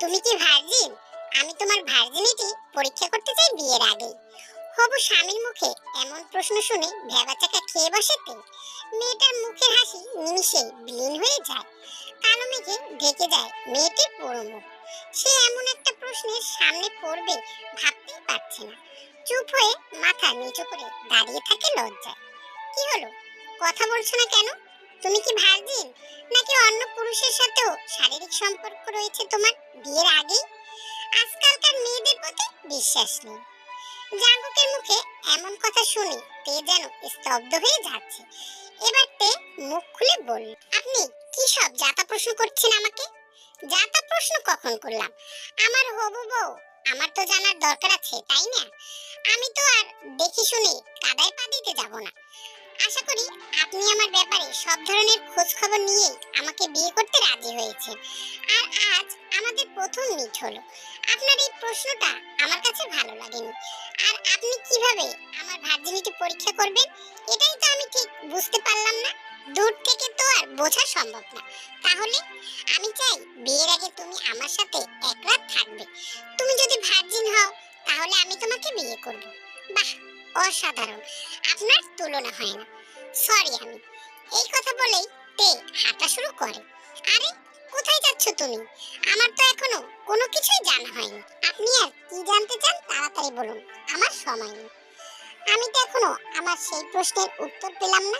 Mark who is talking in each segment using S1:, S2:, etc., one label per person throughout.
S1: তুমি কি ভার্জিন? আমি তোমার ভার্জিনিটি পরীক্ষা করতে চাই বিয়ের আগে। হবু স্বামীর মুখে এমন প্রশ্ন শুনে ভেবাচাকা খেয়ে বসেতে মেয়েটার মুখের হাসি নিমিষে বিলীন হয়ে যায়। কালো মেঘে ঢেকে যায় মেয়েটির পুরো মুখ। সে এমন একটা প্রশ্নের সামনে পড়বে ভাবতেই পারছে না। চুপ হয়ে মাথা নিচু করে দাঁড়িয়ে থাকে লজ্জায়। কি হলো? কথা বলছো না কেন? তুমি কি ভার্জিন? নাকি অন্য পুরুষের সাথেও শারীরিক সম্পর্ক রয়েছে তোমার বিয়ের আগেই? আজকালকার মেয়েদের প্রতি বিশ্বাস নেই। জাঙ্গুকের মুখে এমন কথা শুনে তে যেন স্তব্ধ হয়ে যাচ্ছে। এবার তে মুখ খুলে বলল, আপনি কি সব জাতা প্রশ্ন করছেন আমাকে? যাতা প্রশ্ন কখন করলাম? আমার হবু বউ, আমার তো জানার দরকার আছে, তাই না? আমি তো আর দেখি শুনে কাদায় পা দিতে যাব না। আশা করি আপনি আমার ব্যাপারে সব ধরনের খোঁজ খবর নিয়ে আমাকে বিয়ে করতে রাজি হয়েছেন। আর আজ আমাদের প্রথম মিট হলো। আপনার এই প্রশ্নটা আমার কাছে ভালো লাগেনি। আর আপনি কীভাবে আমার ভার্জিনিটি পরীক্ষা করবেন, এটাই তো আমি ঠিক বুঝতে পারলাম না। দূর থেকে তো আর বোঝা সম্ভব না। তাহলে আমি চাই বিয়ের আগে তুমি আমার সাথে এক রাত থাকবে। তুমি যদি ভার্জিন হও, তাহলে আমি তোমাকে বিয়ে করব। বাহ! অসাধারণ। আপনার তুলনা হয় না। সরি আমি। এই কথা বলেই তে হাঁটা শুরু করে। আরে, কোথায় যাচ্ছ তুমি? আমার তো এখনও কোনো কিছুই জানা হয়নি। আপনি আর কি জানতে চান তাড়াতাড়ি বলুন। আমার সময় নেই। আমি তো এখনও আমার সেই প্রশ্নের উত্তর পেলাম না।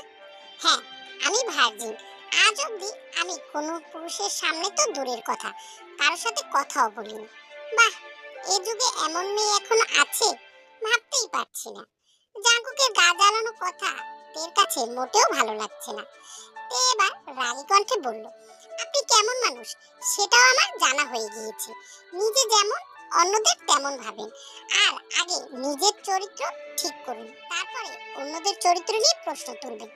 S1: হ্যাঁ আমি ভার্জিন আজ অবধি আমি কোনো পুরুষের সামনে তো দূরের কথা। কারোর সাথে কথাও বলিনি। বাহ, এ যুগে এমন মেয়ে এখনও আছে? ভাবতেই পারছি না। জাঙ্কুকের গা জ্বালানো কথা তের কাছে মোটেও ভালো লাগছে না। তে এবার রাগী কণ্ঠে বলল, আপনি কেমন মানুষ? সেটাও আমার জানা হয়ে গিয়েছে। নিজে যেমন, অন্যদের তেমন ভাবেন। আর আগে নিজের চরিত্র ঠিক করুন, তারপরে অন্যদের চরিত্র নিয়ে প্রশ্ন তুলবেন।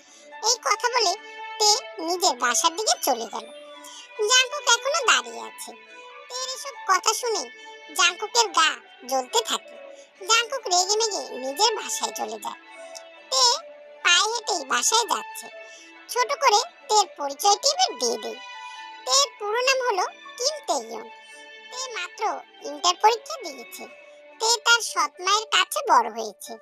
S1: এই কথা বলে তে নিজের বাসার দিকে চলে গেল। জাঙ্কুক এখনও দাঁড়িয়ে আছে। তের এসব কথা শুনে জাঙ্কুকের গা জ্বলতে থাকে। জাঙ্কুক রেগে মেগে নিজের বাসায় চলে যায়। তে পায়ে হেঁটেই বাসায় যাচ্ছে। ছোট করে তের পরিচয়টি এবার দিয়ে দেই তের পুরো নাম হলো কিম তেইয়ন তে মাত্র ইন্টার পরীক্ষা দিয়েছে। তে তার সৎ মায়ের কাছে বড় হয়েছে।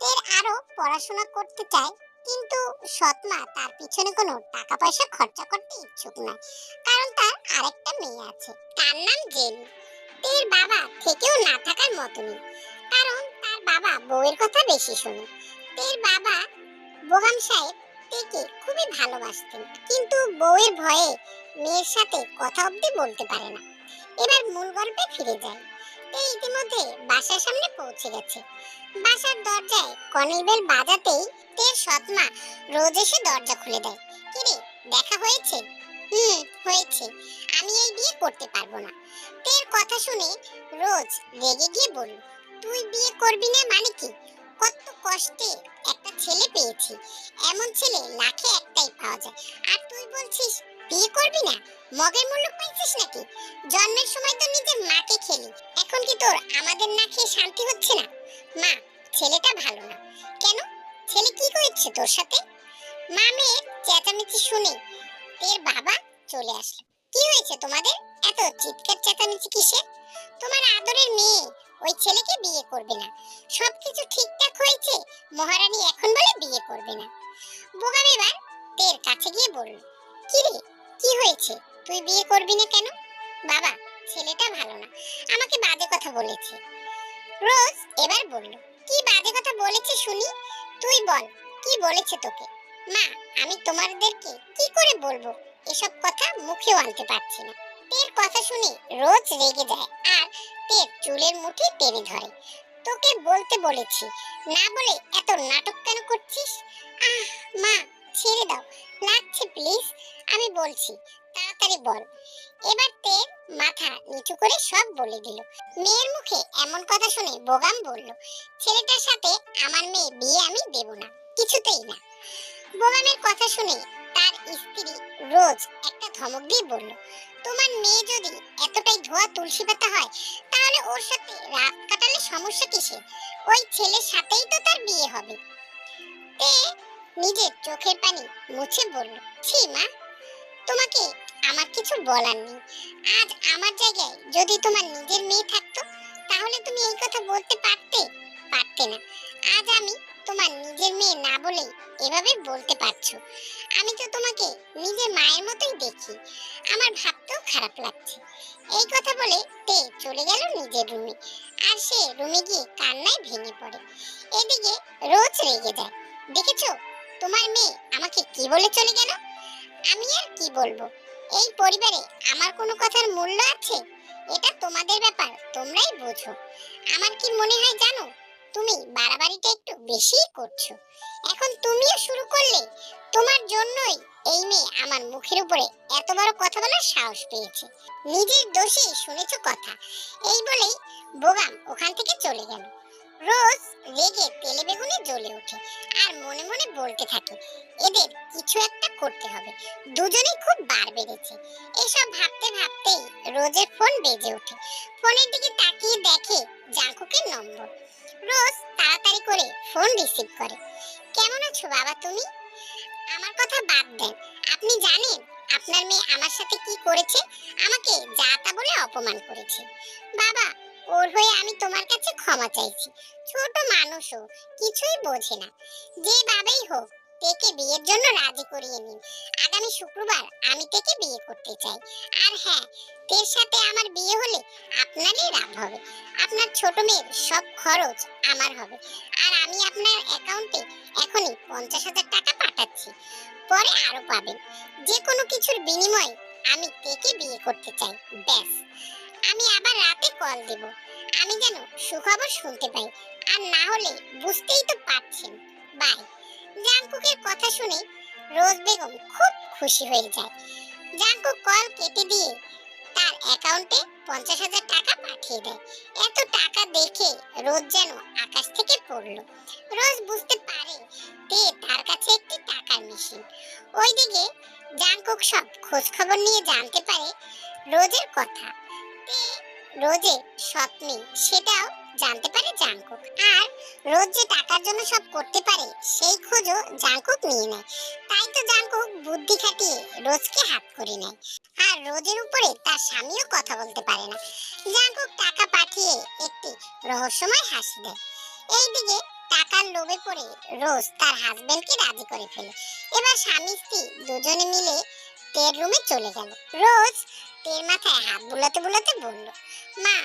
S1: তের আরও পড়াশোনা করতে চায়, কিন্তু সৎ মা তার পিছনে কোনো টাকা পয়সা খরচা করতে ইচ্ছুক নয়, কারণ তার আরেকটা মেয়ে আছে, তার নাম জেনি তের বাবা থেকেও না থাকার মতনই। কারণ তার বাবা বউয়ের কথা বেশি শোনে। তের বাবা বোগাম সাহেব তেকে খুবই ভালোবাসতেন, কিন্তু বউয়ের ভয়ে মেয়ের সাথে কথা অবধি বলতে পারে না। এবার মূল গল্পে ফিরে যায় তে ইতিমধ্যে বাসার সামনে পৌঁছে গেছে। বাসার দরজায় কনের বেল বাজাতেই তের সৎমা রোজ এসে দরজা খুলে দেয়। কিরে, দেখা হয়েছে? হুম, হয়েছে। আমি এই বিয়ে করতে পারব না। তের কথা শুনে রোজ রেগে গিয়ে বলল তুই বিয়ে করবি না মানে কি? কত কষ্টে একটা ছেলে পেয়েছি। এমন ছেলে লাখে একটাই পাওয়া যায়। আর তুই বলছিস বিয়ে করবি না? মগের মূল্য পাইছিস নাকি? জন্মের সময় তো নিজের মাকে খেলি। এখন কি তোর আমাদের না খেয়ে শান্তি হচ্ছে না? মা, ছেলেটা ভালো না। কেন? ছেলে কি করেছে তোর সাথে? মা মেয়ের চেঁচামেচি শুনে তের বাবা চলে আসলো। কি হয়েছে তোমাদের? এত চিৎকার চেঁচামেচি কিসের? তোমার আদরের মেয়ে ওই ছেলেকে বিয়ে করবে না। সবকিছু ঠিকঠাক হয়েছে? মহারানী এখন বলে বিয়ে করবে না। বোগাম এবার তের কাছে গিয়ে বলল, কি রে, কি হয়েছে? তুই বিয়ে করবি না কেন? বাবা, ছেলেটা ভালো না। আমাকে বাজে কথা বলেছে। রোজ এবার বলল, কি বাজে কথা বলেছে শুনি? তুই বল, কি বলেছে তোকে? মা, আমি তোমাদেরকে কি করে বলব? এসব কথা মুখেও আনতে পারছি না। তের কথা শুনে রোজ রেগে যায় আর তের চুলের মুঠি টেনে ধরে। তোকে বলতে বলেছি, না বলে এত নাটক কেন করছিস? আহ, মা, ছেড়ে দাও। লাগছে প্লিজ আমি বলছি, তাড়াতাড়ি বল। এবার তে মাথা নিচু করে সব বলে দিল। মেয়ের মুখে এমন কথা শুনে বোগাম বলল, ছেলেটার সাথে আমার মেয়ে বিয়ে আমি দেব না, কিছুতেই না। বোগামের কথা শুনে তার স্ত্রী রোজ একটা ধমক দিয়ে বলল, তোমার মেয়ে যদি এতটাই ধোয়া তুলসী পাতা হয়, তাহলে ওর সাথে রাত কাটালে সমস্যা কিসে ওই ছেলের সাথেই তো তার বিয়ে হবে। তে নিজের চোখের পানি মুছে বলল, ছি মা, তোমাকে আমার কিছু বলার নেই। আজ আমার জায়গায় যদি তোমার নিজের মেয়ে থাকতো, তাহলে তুমি এই কথা বলতে পারতে পারতে না। আজ আমি তোমার নিজের মেয়ে না বলে এভাবে বলতে পারছ। আমি তো তোমাকে নিজের মায়ের মতোই দেখি। আমার ভাবতেও খারাপ লাগছে। এই কথা বলে তে চলে গেল নিজের রুমে। আর সে রুমে গিয়ে কান্নায় ভেঙে পড়ে। এদিকে রোজ রেগে যায়। দেখেছ? তোমার মেয়ে আমাকে কি বলে চলে গেল? আমি আর কি বলব? এই পরিবারে আমার কোনো কথার মূল্য আছে? এটা তোমাদের ব্যাপার, তোমরাই বোঝো। আমার কি মনে হয় জানো? তুমি বাড়াবাড়িটা একটু বেশিই করছ। এখন তুমিও শুরু করলে, তোমার জন্যই এই মেয়ে আমার মুখের উপরে এত বড় কথা বলার সাহস পেয়েছে। নিজের দোষে শুনেছো কথা? এই বলেই বোগাম ওখান থেকে চলে গেল। রোজ রেগে তেলে বেগুনে জ্বলে ওঠে আর মনে মনে বলতে থাকে, এদের কিছু একটা করতে হবে। দুজনেই খুব বার বেড়েছে। এসব ভাবতে ভাবতেই রোজের ফোন বেজে ওঠে। ফোনের দিকে তাকিয়ে দেখে জাঙ্কুকের নম্বর। রোজ তাড়াতাড়ি করে ফোন রিসিভ করে। কেমন আছো বাবা তুমি? আমার কথা বাদ দেন। আপনি জানেন আপনার মেয়ে আমার সাথে কি করেছে? আমাকে যা তা বলে অপমান করেছে। বাবা, ওর হয়ে আমি তোমার কাছে ক্ষমা চাইছি। ছোট মানুষও কিছুই বোঝে না। যে বাবাই হোক তেকে বিয়ের জন্য রাজি করিয়ে নিন। আগামী শুক্রবার আমি তেকে বিয়ে করতে চাই। আর হ্যাঁ তের সাথে আমার বিয়ে হলে আপনারই লাভ হবে। আপনার ছোট মেয়ের সব খরচ আমার হবে। আর আমি আপনার অ্যাকাউন্টে এখনই পঞ্চাশ হাজার টাকা পাঠাচ্ছি। পরে আরও পাবেন। যে কোনো কিছুর বিনিময়ে আমি তেকে বিয়ে করতে চাই। ব্যাস। আমি আবার রাতে কল দেব। আমি যেন সুখবর শুনতে পাই। আর না হলে বুঝতেই তো পারছেন। বাই। জাংকুকের কথা শুনে রোজ বেগম খুব খুশি হয়ে যায়। জাংকুক কল কেটে দিয়ে তার অ্যাকাউন্টে পঞ্চাশ হাজার টাকা পাঠিয়ে দেয়। এত টাকা দেখে রোজ যেন আকাশ থেকে পড়ল। রোজ বুঝতে পারে তে তার কাছে একটি টাকার মেশিন। ওই ওইদিকে জাংকুক সব খোঁজ খবর নিয়ে জানতে পারে রোজের কথা। তে রোজের স্বপ্নে সেটাও জানতে পারে জাংকুক। আর রোজ যে টাকার জন্য সব করতে পারে, সেই খোঁজও জাংকুক নিয়ে নেয়। তাই তো জাংকুক বুদ্ধি খাটিয়ে রোজকে হাত করে নেয়। আর রোজের উপরে তার স্বামীও কথা বলতে পারে না। জাংকুক টাকা পাঠিয়ে একটি রহস্যময় হাসি দেয়। এইদিকে টাকার লোভে পড়ে রোজ তার হাজবেন্ডকে রাজি করে ফেলে। এবার স্বামী স্ত্রী দুজনে মিলে তের রুমে চলে গেল। রোজ তের মাথায় হাত বুলাতে বুলাতে বলল, মা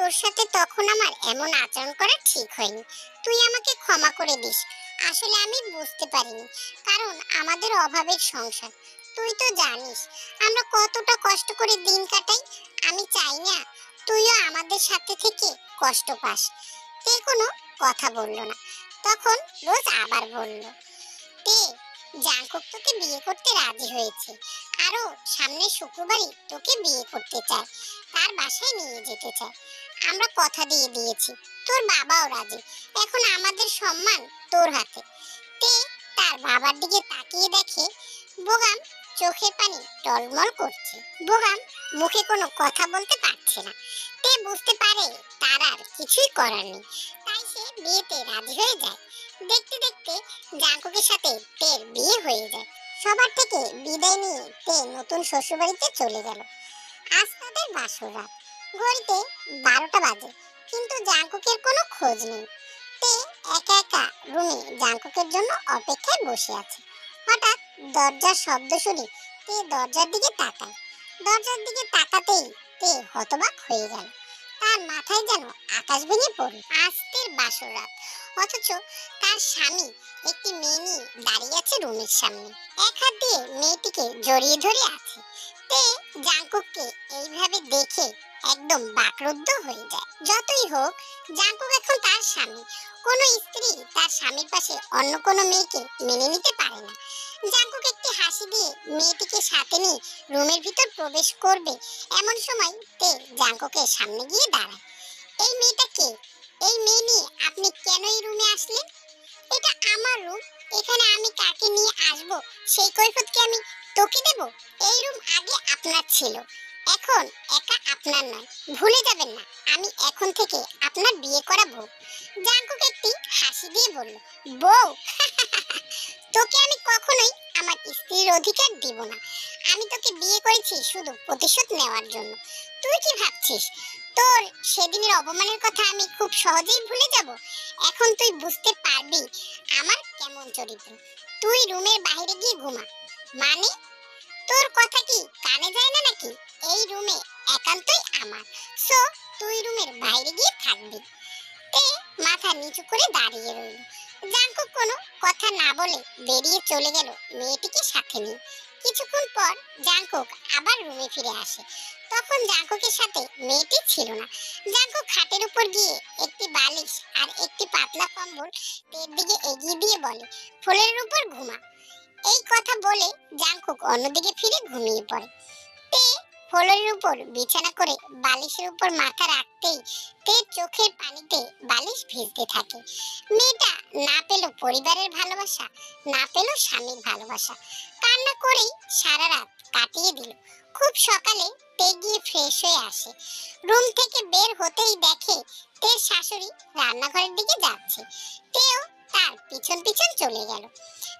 S1: তোর সাথে তখন আমার এমন আচরণ করা ঠিক হয়নি। তুই আমাকে ক্ষমা করে দিস। আসলে আমি বুঝতে পারিনি। কারণ আমাদের অভাবের সংসার। তুই তো জানিস, আমরা কতটা কষ্ট করে দিন কাটাই। আমি চাই না তুইও আমাদের সাথে থেকে কষ্ট পাস। তে কোনো কথা বলল না। তখন রোজ আবার বলল, তে জাঙ্কুক তোকে বিয়ে করতে রাজি হয়েছে। আরও সামনে শুক্রবারই তোকে বিয়ে করতে চায়। তার বাসায় নিয়ে যেতে চায়। আমরা কথা দিয়ে দিয়েছি। তোর বাবাও রাজি। এখন আমাদের সম্মান তোর হাতে। তে তার বাবার দিকে তাকিয়ে দেখে বোগাম চোখে পানি টলমল করছে। বোগাম মুখে কোনো কথা বলতে পারছে না। তে বুঝতে পারে তার আর কিছুই করার নেই। তাই সে বিয়েতে রাজি হয়ে যায়। দেখতে দেখতে জাঙ্কুকের সাথে তের বিয়ে হয়ে যায়। সবার থেকে বিদায় নিয়ে তে নতুন শ্বশুরবাড়িতে চলে গেল। আজ তাদের বাসর রাত। ঘড়িতে বারোটা বাজে, কিন্তু জাঙ্কুকের কোনো খোঁজ নেই। তে একা একা রুমে জাঙ্কুকের জন্য অপেক্ষায় বসে আছে। হঠাৎ দরজার শব্দ শুনে তে দরজার দিকে তাকায়। দরজার দিকে তাকাতেই তে হতবাক হয়ে গেল। তার মাথায় যেন আকাশ ভেঙে পড়ল। আস্তের বাসর রাত। অথচ তার স্বামী একটি মেয়ে নিয়ে দাঁড়িয়ে আছে রুমের সামনে। এক হাত দিয়ে মেয়েটিকে জড়িয়ে ধরে আছে। তে জাঙ্কুককে এইভাবে দেখে একদম বাকরুদ্ধ হয়ে যায়। যতই হোক, জাঙ্কুক এখন তার স্বামী। কোনো স্ত্রী তার স্বামীর পাশে অন্য কোনো মেয়েকে মেনে নিতে পারে না। জাঙ্কুক একটি হাসি দিয়ে মেয়েটিকে সাথে নিয়ে রুমের ভিতর প্রবেশ করবে। এমন সময় তে জাঙ্কুকের সামনে গিয়ে দাঁড়ায়। এই মেয়েটা কে? এই মেয়ে নিয়ে আপনি কেন এই রুমে আসলেন? এটা আমার রুম। এখানে আমি কাকে নিয়ে আসব? সেই কৈফত কি আমি তোকে দেব? এই রুম আগে আপনার ছিল। এখন একা আপনার নয়। ভুলে যাবেন না, আমি এখন থেকে আপনার বিয়ে করা বউ। জাঙ্কুক একটি হাসি দিয়ে বলল, বউ, তোকে আমি কখনোই আমার স্ত্রীর অধিকার দিব না। আমি তোকে বিয়ে করেছি শুধু প্রতিশোধ নেওয়ার জন্য। তুই কি ভাবছিস? তোর সেদিনের অপমানের কথা আমি খুব সহজেই ভুলে যাব? এখন তুই বুঝতে পারবি আমার কেমন চরিত্র। তুই রুমের বাইরে গিয়ে ঘুমা। মানে তোর কথা কি কানে যায় না নাকি? এই রুমে একান্তই আমার। সো, তুই রুমের বাইরে গিয়ে থাকবি। তে মাথা নিচু করে দাঁড়িয়ে রইল। জাঙ্কুক কোনো কথা না বলে বেরিয়ে চলে গেল মেয়েটিকে সাথে নিয়ে। কিছুক্ষণ পর জাঙ্কুক আবার রুমে ফিরে আসে। তখন জাঙ্কুকের সাথে মেয়েটি ছিল না। জাঙ্কুক খাটের উপর গিয়ে একটি বালিশ আর একটি পাতলা কম্বল তের দিকে এগিয়ে দিয়ে বলে, ফুলের উপর ঘুমা। এই কথা বলে জাঙ্কুক অন্যদিকে ফিরে ঘুমিয়ে পড়ে। তে ফ্লোরের উপর বিছানা করে বালিশের উপর মাথা রাখতেই তে চোখের পানিতে বালিশ ভিজতে থাকে। মেয়েটা না পেল পরিবারের ভালোবাসা, না পেল স্বামীর ভালোবাসা। কান্না করেই সারা রাত কাটিয়ে দিল। খুব সকালে তে গিয়ে ফ্রেশ হয়ে আসে। রুম থেকে বের হতেই দেখে তে শাশুড়ি রান্নাঘরের দিকে যাচ্ছে। তেও তার পিছন পিছন চলে গেল।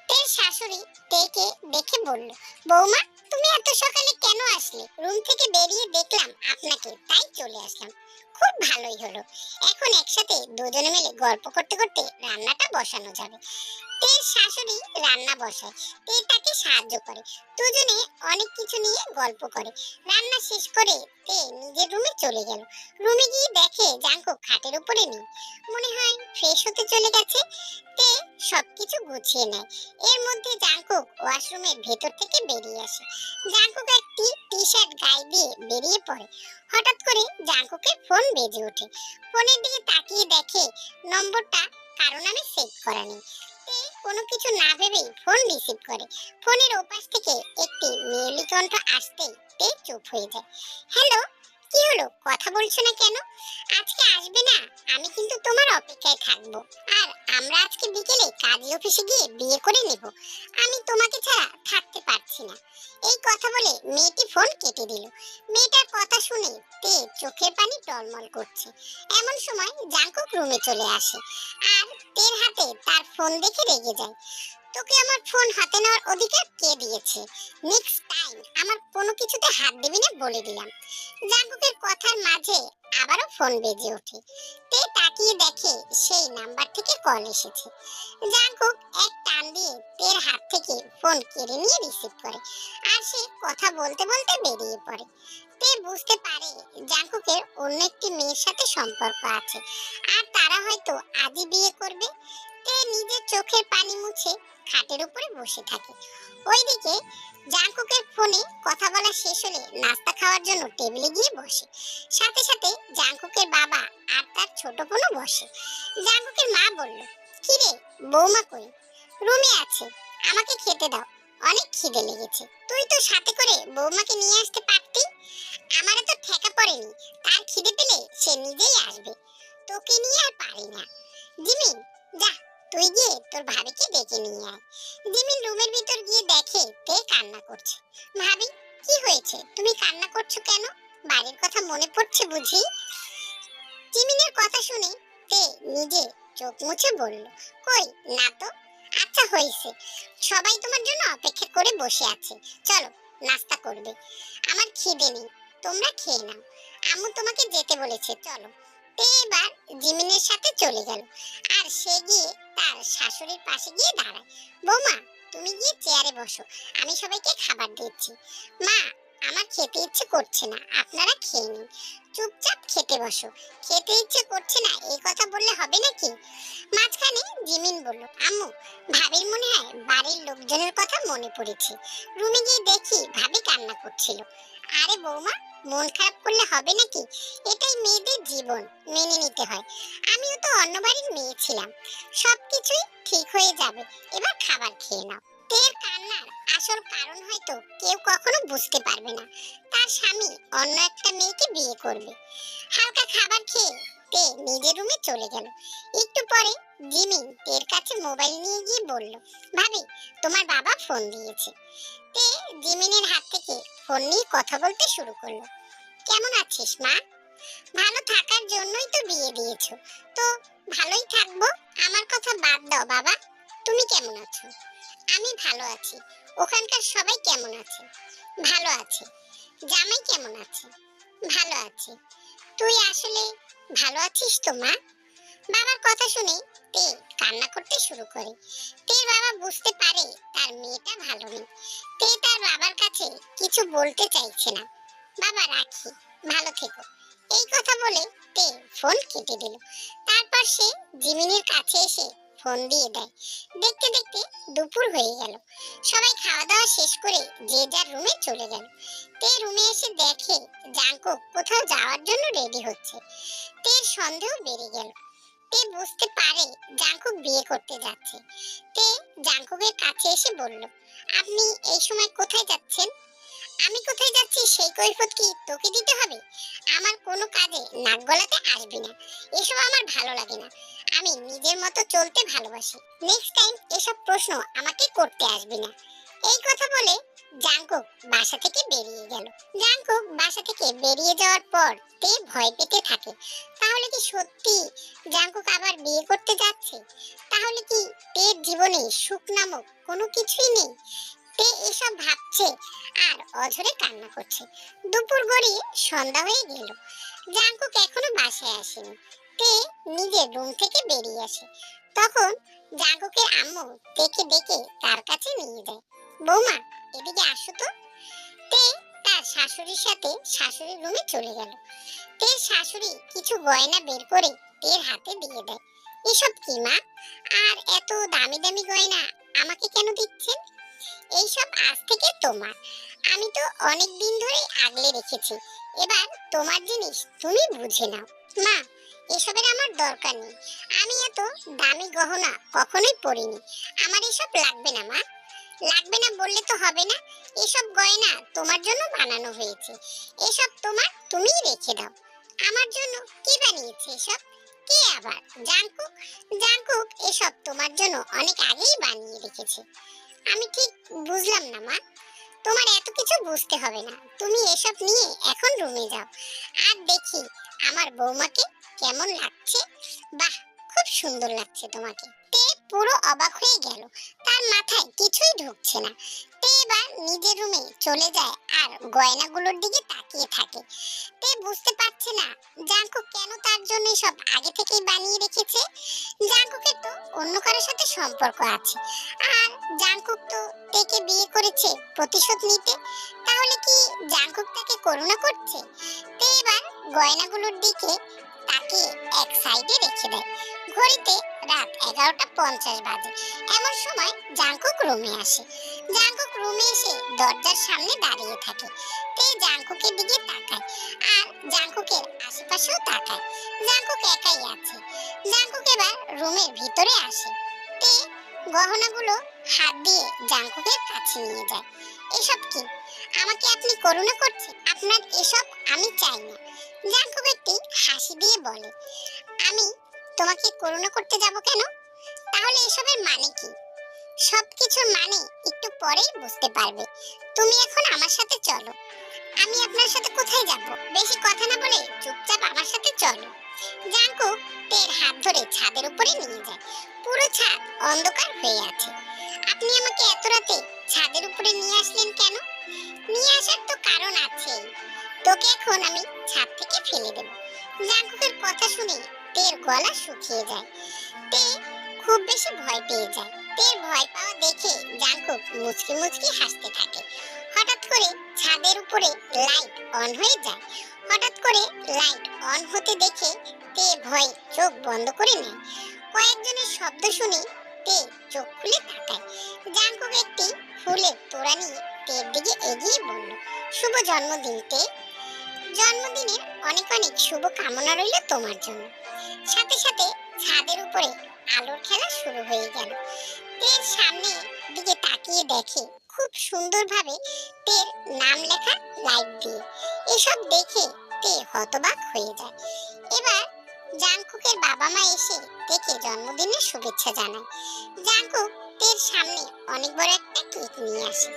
S1: তের শাশুড়ি তেকে দেখে বলল, বৌমা, তুমি এত সকালে কেন আসলে? রুম থেকে বেরিয়ে দেখলাম আপনাকে, তাই চলে আসলাম। খুব ভালোই হলো। এখন একসাথে দুজনে মিলে গল্প করতে করতে রান্নাটা বসানো যাবে। তের শাশুড়ি রান্না বসায়। তাকে সাহায্য করে। দুজনে অনেক কিছু নিয়ে গল্প করে। রান্না শেষ করে তে নিজের রুমে চলে গেল। রুমে গিয়ে দেখে জাঙ্কু খাটের উপরে নেই। মনে হয় ফ্রেশ হতে চলে গেছে। তে সবকিছু গুছিয়ে নেয়। এর মধ্যে জাঙ্কুক ওয়াশরুমের ভেতর থেকে বেরিয়ে আসে। জাঙ্কুক একটি টি শার্ট গায়ে দিয়ে বেরিয়ে পড়ে। হঠাৎ করে জাঙ্কুকের ফোন বেজে ওঠে। ফোনের দিকে তাকিয়ে দেখে নম্বরটা কারও নামে সেভ করা নেই। কোনো কিছু না ভেবেই ফোন রিসিভ করে। ফোনের ওপাশ থেকে একটি মেয়েলি কণ্ঠ আসতেই তে চুপ হয়ে যায়। হ্যালো কি হলো? কথা বলছো না কেন? আজকে আসবে না। আমি কিন্তু তোমার অপেক্ষায় থাকব। আর আমরা আজকে বিকেলে কাজী অফিসে গিয়ে বিয়ে করে নেব। আমি তোমাকে ছাড়া থাকতে পারছি না। এই কথা বলে মেয়েটি ফোন কেটে দিল। মেয়েটার কথা শুনে তে চোখের পানি টলমল করছে। এমন সময় জাঙ্কুক রুমে চলে আসে। আর তের হাতে তার ফোন দেখে রেগে যায়। তোকে আমার ফোন হাতে নেওয়ার অধিকার কে দিয়েছে? নেক্সট টাইম আমার কোনো কিছুতে হাত দিবি না বলে দিলাম। জাঙ্কুকের কথার মাঝে আবারও ফোন বেজে ওঠে। তে তাকিয়ে দেখে সেই নাম্বার থেকে কল এসেছে। জাঙ্কুক এক টান দিয়ে তের হাত থেকে ফোন কেড়ে নিয়ে রিসিভ করে। আর সে কথা বলতে বলতে বেরিয়ে পড়ে। তে বুঝতে পারে জাঙ্কুকের অন্য একটি মেয়ের সাথে সম্পর্ক আছে। আর তারা হয়তো আজই বিয়ে করবে। তে নিজের চোখের পানি মুছে খাটের উপরে বসে থাকে। ওইদিকে জাঙ্কুকের ফোনে কথা বলা শেষ হলে নাস্তা খাওয়ার জন্য টেবিলে গিয়ে বসে। সাথে সাথে জাঙ্কুকের বাবা আর তার ছোট বোনও বসে। জাঙ্কুকের মা বলল কিরে বৌমা কই? রুমে আছে, আমাকে খেতে দাও। অনেক খিদে লেগেছে। তুই তো সাথে করে বৌমাকে নিয়ে আসতে পারতি। আমারও তো ঠেকা পড়েনি। তার খিদে পেলে সে নিজেই আসবে। তোকে নিয়ে আর পারি না। জিমিন যা তুই গিয়ে তোর ভাবিকে ডেকে নিয়ে আয়। জিমিন রুমের ভিতর গিয়ে দেখে তে কান্না করছে। ভাবি, কি হয়েছে? তুমি কান্না করছ কেন? বাড়ির কথা মনে পড়ছে বুঝি? জিমিনের কথা শুনে তে নিজে চোখ মুছে বলল, কই, না তো আচ্ছা হয়েছে। সবাই তোমার জন্য অপেক্ষা করে বসে আছে। চলো, নাস্তা করবে। আমার খিদে নেই, তোমরা খেয়ে নাও। আম্মু তোমাকে যেতে বলেছে, চলো। এবার জিমিনের সাথে চলে গেল। আর সে গিয়ে তার শাশুড়ির পাশে গিয়ে দাঁড়ায়। বৌমা, তুমি গিয়ে চেয়ারে বসো। আমি সবাইকে খাবার দিচ্ছি। মা, আমার খেতে ইচ্ছে করছে না। আপনারা খেয়ে নিন। চুপচাপ খেতে বসো। খেতে ইচ্ছে করছে না, এই কথা বললে হবে নাকি? মাঝখানে জিমিন বলল, আম্মু, ভাবির মনে হয় বাড়ির লোকজনের কথা মনে পড়েছে। রুমে গিয়ে দেখি ভাবি কান্না করছিল। আরে বৌমা মন খারাপ করলে হবে নাকি? এটাই মেয়েদের জীবন, মেনে নিতে হয়। আমিও তো অন্য বাড়ির মেয়ে ছিলাম। সবকিছুই ঠিক হয়ে যাবে। এবার খাবার খেয়ে নাও। তের কান্নার আসল কারণ হয়তো কেউ কখনো বুঝতে পারবে না। তার স্বামী অন্য একটা মেয়েকে বিয়ে করবে। হালকা খাবার খেয়ে তে নিজের রুমে চলে গেল। একটু পরে জিমিন তের কাছে মোবাইল নিয়ে গিয়ে বলল, ভাবি, তোমার বাবা ফোন দিয়েছে। তে জিমিনের হাত থেকে ফোন নিয়ে কথা বলতে শুরু করল। কেমন আছিস মা? ভালো থাকার জন্যই তো বিয়ে দিয়েছ। তো ভালোই থাকব, আমার কথা বাদ দাও বাবা। তুমি কেমন আছো? আমি ভালো আছি। ওখানকার সবাই কেমন আছে? ভালো আছে। জামাই কেমন আছে? ভালো আছে। তুই আসলে ভালো আছিস তো, মা? বাবার কথা শুনে তে কান্না করতে শুরু করে। তের বাবা বুঝতে পারে তার মেয়েটা ভালো নেই। তে তার বাবার কাছে কিছু বলতে চাইছে না। বাবা, রাখি, ভালো থেকো। এই কথা বলে তে ফোন কেটে দিল। তারপর সে জিমিনির কাছে এসে ফোন দিয়ে দেয়। দেখতে দেখতে দুপুর হয়ে গেল। সবাই খাওয়া দাওয়া শেষ করে যে যার রুমে চলে গেল। তে রুমে এসে দেখে জাঙ্কু কোথাও যাওয়ার জন্য রেডি হচ্ছে। তের সন্দেহ বেড়ে গেল। তে বুঝতে পারে জাঙ্কুক বিয়ে করতে যাচ্ছে। তে জাঙ্কুকের কাছে এসে বলল, আপনি এই সময় কোথায় যাচ্ছেন? আমি কোথায় যাচ্ছি সেই কৈফত কি তোকে দিতে হবে? আমার কোনো কাজে নাক গলাতে আসবি না। এসব আমার ভালো লাগে না। আমি নিজের মতো চলতে ভালোবাসি। নেক্সট টাইম এসব প্রশ্ন আমাকে করতে আসবি না। এই কথা বলে জাঙ্কুক বাসা থেকে বেরিয়ে গেল। জাঙ্কুক বাসা থেকে বেরিয়ে যাওয়ার পর তে ভয় পেতে থাকে। তাহলে কি সত্যি জাঙ্কুক আবার বিয়ে করতে যাচ্ছে? তাহলে কি তের জীবনে সুখ নামক কোনো কিছুই নেই? তে এসব ভাবছে আর অঝরে কান্না করছে। দুপুর গড়িয়ে সন্ধ্যা হয়ে গেল। জাঙ্কুক এখনও বাসায় আসেনি। তে নিজের রুম থেকে বেরিয়ে আসে। তখন জাঙ্কুকের আম্মু তেকে ডেকে তার কাছে নিয়ে যায়। বৌমা, এদিকে আসো তো। তে তার শাশুড়ির সাথে শাশুড়ির রুমে চলে গেল। তের শাশুড়ি কিছু গয়না বের করে তের হাতে দিয়ে দেয়। এসব কি মা? আর এত দামি দামি গয়না আমাকে কেন দিচ্ছেন? এইসব আজ থেকে তোমার। আমি তো অনেক দিন ধরেই আগলে রেখেছি। এবার তোমার জিনিস তুমি বুঝে নাও। মা এসবের আমার দরকার নেই। আমি এত দামি গহনা কখনোই পরিনি। আমার এসব লাগবে না, মা। লাগবে না বললে তো হবে না। এসব গয়না তোমার জন্য বানানো হয়েছে। এসব তোমার তুমিই রেখে দাও। আমার জন্য কে বানিয়েছে এসব? কে আবার? জাঙ্কুক জাঙ্কুক এসব তোমার জন্য অনেক আগেই বানিয়ে রেখেছে। আমি ঠিক বুঝলাম না, মা। তোমার এত কিছু বুঝতে হবে না। তুমি এসব নিয়ে এখন রুমে যাও। আর দেখি আমার বৌমাকে কেমন লাগছে? বাহ, খুব সুন্দর লাগছে তোমাকে। তে পুরো অবাক হয়ে গেল। তার মাথায় কিছুই ঢুকছে না। তে এবার নিজের রুমে চলে যায় আর গয়নাগুলোর দিকে তাকিয়ে থাকে। তে বুঝতে পারছে না জাঙ্কুক কেন তার জন্য সব আগে থেকেই বানিয়ে রেখেছে? জাঙ্কুকের তো অন্য কারোর সাথে সম্পর্ক আছে। আর জাঙ্কুক তো তেকে বিয়ে করেছে প্রতিশোধ নিতে। তাহলে কি জাঙ্কুক তাকে করুণা করছে? তে এবার গয়নাগুলোর দিকে তাকিয়ে এক সাইডে রেখে দেয়। ঘড়িতে রাত এগারোটা পঞ্চাশ বাজে। এমন সময় জাঙ্কুক রুমে আসে। জাঙ্কুক রুমে এসে দরজার সামনে দাঁড়িয়ে থাকে। তে জাঙ্কুকের দিকে তাকায় আর জাঙ্কুকের আশেপাশেও তাকায়। জাঙ্কুক একাই আছে। জাঙ্কুক এবার রুমের ভিতরে আসে। তে গহনাগুলো হাত দিয়ে জাঙ্কুকের কাছে নিয়ে যায়। এসব কি? আমাকে আপনি করুণা করছেন? আপনার এসব আমি চাই না। জাঙ্কুক একটি হাসি দিয়ে বলে, আমি তোমাকে করুণা করতে যাব কেন? তাহলে এসবের মানে কি? সবকিছুর মানে একটু পরেই বুঝতে পারবে। তুমি এখন আমার সাথে চলো। আমি আপনার সাথে কোথায় যাব? বেশি কথা না বলে চুপচাপ আমার সাথে চলো। জাঙ্কুক তের হাত ধরে ছাদের উপরে নিয়ে যায়। পুরো ছাদ অন্ধকার হয়ে আছে। আপনি আমাকে এত রাতে ছাদের উপরে নিয়ে আসলেন কেন? নিয়ে আসার তো কারণ আছে তোকে এখন আমি ছাদ থেকে ফেলে দেব। জাঙ্কুকের কথা শুনে তের গলা শুকিয়ে যায়। তে খুব বেশি ভয় পেয়ে যায়। তের ভয় পাওয়া দেখে জাঙ্কুক মুচকি মুচকি হাসতে থাকে। হঠাৎ করে ছাদের উপরে লাইট অন হয়ে যায়। হঠাৎ করে লাইট অন হতে দেখে তে ভয় চোখ বন্ধ করে নেয়। কয়েকজনের শব্দ শুনে তে চোখ খুলে তাকায়। জাঙ্কুক একটি ফুলের তোড়া নিয়ে তের দিকে এগিয়ে বলল, শুভ জন্মদিন, তে। জন্মদিনের অনেক অনেক শুভ কামনা রইল তোমার জন্য। সাথে সাথে ছাদের উপরে আলোর খেলা শুরু হয়ে গেল। তের সামনে দিকে তাকিয়ে দেখে খুব সুন্দরভাবে তের নাম লেখা লাইট দিয়ে। এসব দেখে তে হতবাক হয়ে যায়। এবার জাংকুকের বাবা মা এসে তেকে জন্মদিনের শুভেচ্ছা জানায়। জাংকুক তের সামনে অনেক বড় একটা কেক নিয়ে আসে।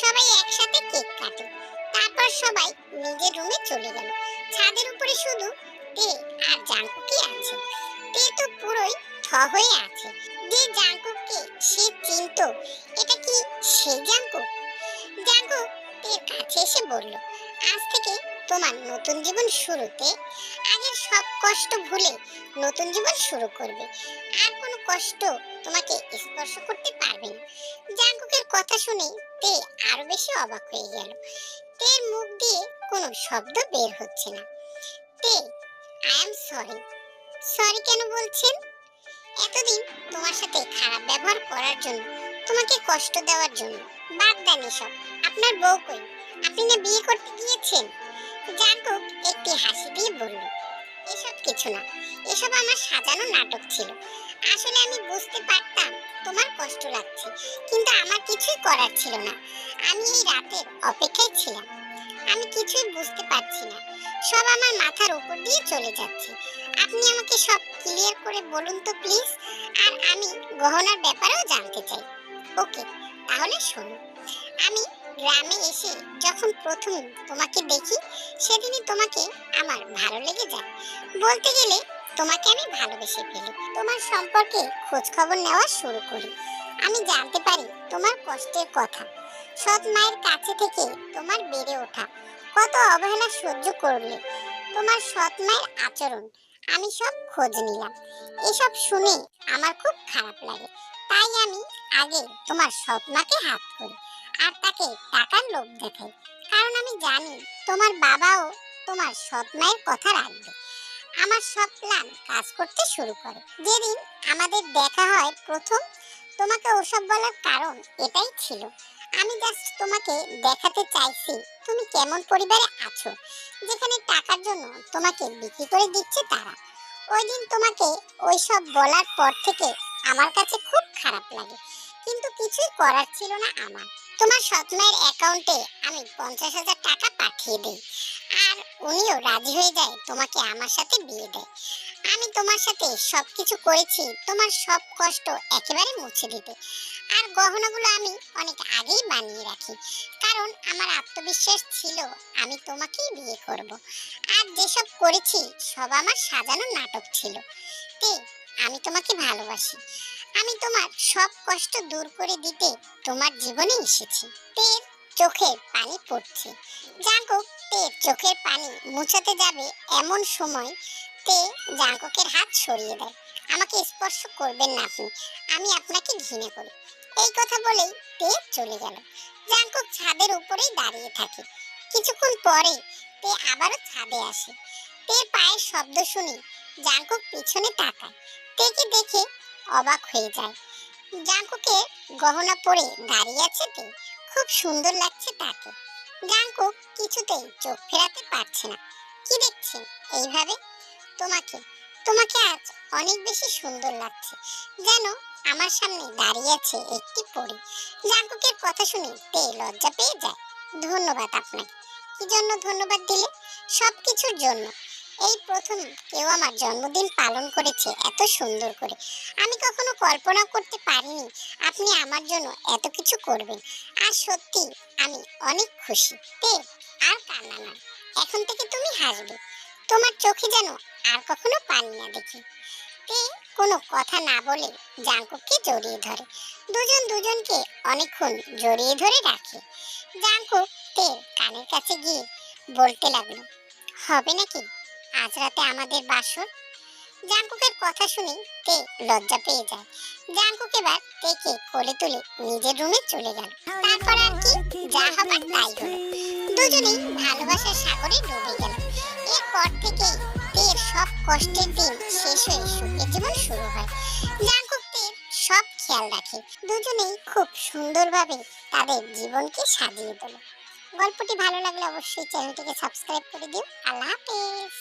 S1: সবাই একসাথে কেক কাটে। তারপর সবাই নিজের রুমে চলে গেল। ছাদের উপরে শুধু তে আর জাঙ্কুকই আছে। তে তো পুরোই থ হয়ে আছে। যে জাঙ্কুককে সে চিনতো, এটা কি সেই জাঙ্কুক? জাঙ্কুক তের কাছে এসে বলল, আজ থেকে তোমার নতুন জীবন শুরুতে, আগের সব কষ্ট ভুলে নতুন জীবন শুরু করবে। আর কোনো কষ্ট তোমাকে স্পর্শ করতে পারবে না। জাঙ্কুকের কথা শুনে তে আরও বেশি অবাক হয়ে গেল। তের মুখ দিয়ে কোনো শব্দ বের হচ্ছে না। তে আই এম সরি সরি কেন বলছেন? এতদিন তোমার সাথে খারাপ ব্যবহার করার জন্য, তোমাকে কষ্ট দেওয়ার জন্য। বাদ দেন এসব। আপনার বউ কই? আপনি না বিয়ে করতে গিয়েছেন? জাঙ্কুক একটি হাসি দিয়ে বলল, এসব কিছু না। এসব আমার সাজানো নাটক ছিল। আসলে আমি বুঝতে পারতাম তোমার কষ্ট লাগছে, কিন্তু আমার কিছুই করার ছিল না। আমি এই রাতের অপেক্ষায় ছিলাম। আমি কিছুই বুঝতে পারছি না। সব আমার মাথার উপর দিয়ে চলে যাচ্ছে। আপনি আমাকে সব ক্লিয়ার করে বলুন তো প্লিজ আর আমি গহনার ব্যাপারেও জানতে চাই। ওকে, তাহলে শোনো আমি গ্রামে এসে যখন প্রথম তোমাকে দেখি, সেদিনই তোমাকে আমার ভালো লেগে যায়। বলতে গেলে তোমাকে আমি ভালোবেসে ফেলি। তোমার সম্পর্কে খোঁজ খবর নেওয়া শুরু করি। আমি জানতে পারি তোমার কষ্টের কথা। সৎ মায়ের কাছে থেকে তোমার বেড়ে ওঠা। কত অবহেলা সহ্য করলে তোমার সৎ মায়ের আচরণ। আমি সব খোঁজ নিলাম। এসব শুনে আমার খুব খারাপ লাগে। তাই আমি আগে তোমার সৎ মাকে হাত করি আর তাকে টাকার লোভ দেখাই। কারণ আমি জানি তোমার বাবাও তোমার সৎ মায়ের কথা রাখবে। আমার সব প্ল্যান কাজ করতে শুরু করে। যেদিন আমাদের দেখা হয় প্রথম, তোমাকে ওসব বলার কারণ এটাই ছিল। আমি জাস্ট তোমাকে দেখাতে চাইছি, তুমি কেমন পরিবারে আছো? যেখানে টাকার জন্য তোমাকে বিক্রি করে দিচ্ছে তারা। ওই দিন তোমাকে ওইসব বলার পর থেকে আমার কাছে খুব খারাপ লাগে। কিন্তু কিছুই করার ছিল না আমার। তোমার সৎমায়ের অ্যাকাউন্টে আমি পঞ্চাশ হাজার টাকা পাঠিয়ে দিই। আর উনিও রাজি হয়ে যায়, তোমাকে আমার সাথে বিয়ে দেয়। আমি তোমার সাথে সবকিছু করেছি, তোমার সব কষ্ট একেবারে মুছে দিতে। আর গহনাগুলো আমি অনেক আগেই বানিয়ে রাখি। কারণ আমার আত্মবিশ্বাস ছিল, আমি তোমাকেই বিয়ে করব। আর যেসব করেছি, সব আমার সাজানো নাটক ছিল। তে, আমি তোমাকে ভালোবাসি। আমি তোমার সব কষ্ট দূর করে দিতে তোমার জীবনে এসেছি। তের চোখে পানি পড়ছে। জাঙ্কুক, তের চোখের পানি মুছাতে যাবে এমন সময় তে জাঙ্কুকের হাত সরিয়ে দেয়। আমাকে স্পর্শ করবেন না আপনি, আমি আপনাকে ঘৃণা করি। এই কথা বলেই তে চলে গেল। জাঙ্কুক ছাদের উপরেই দাঁড়িয়ে থাকে। কিছুক্ষণ পরে তে আবারও ছাদে আসে। তে পায়ের শব্দ শুনে জাঙ্কুক পিছনে তাকায়। তেকে দেখে অবাক হয়ে যায়। জাঙ্কুকের গহনা পরে দাঁড়িয়ে আছে তে, খুব সুন্দর লাগছে তাকে। জাঙ্কুক কিছুতেই চোখ ফেরাতে পারছে না। কি দেখছেন এইভাবে? তোমাকে তোমাকে আজ অনেক বেশি সুন্দর লাগছে। যেন আমার সামনে দাঁড়িয়ে আছে একটি পরী। জাঙ্কুকের কথা শুনে তে লজ্জা পেয়ে যায়। ধন্যবাদ আপনাকে। কি জন্য ধন্যবাদ দিলে? সব কিছুর জন্য। এই প্রথম কেউ আমার জন্মদিন পালন করেছে এত সুন্দর করে। আমি কখনো কল্পনা করতে পারিনি আপনি আমার জন্য এত কিছু করবেন। আর সত্যি, আমি অনেক খুশি। তে, আর কান্না না এখন থেকে তুমি হাসবে। তোমার চোখে যেন আর কখনো পানি না দেখি। তে, কোনো কথা না বলে জাঙ্কুককে জড়িয়ে ধরে। দুজন দুজনকে অনেকক্ষণ জড়িয়ে ধরে রাখে। জাঙ্কুক তে কানের কাছে গিয়ে বলতে লাগল, হবে নাকি? আজ রাতে আমাদের বাসর। জাঙ্কুকের কথা শুনে তে লজ্জা পেয়ে যায়। জাঙ্কুক এবার তেকে কোলে তুলে নিজের রুমে চলে গেল। তারপর আর কি, যা হবার তাই হলো। দুজনেই ভালোবাসার সাগরে ডুবে গেল। এরপর থেকেই তের সব কষ্টের দিন শেষ হয়ে সুখের জীবন শুরু হয়। জাঙ্কুক তের সব খেয়াল রাখে। দুজনেই খুব সুন্দরভাবে তাদের জীবনকে সাজিয়ে তোলে। গল্পটি ভালো লাগলে অবশ্যই চ্যানেলটিকে সাবস্ক্রাইব করে দিও। আল্লাহ হাফেজ।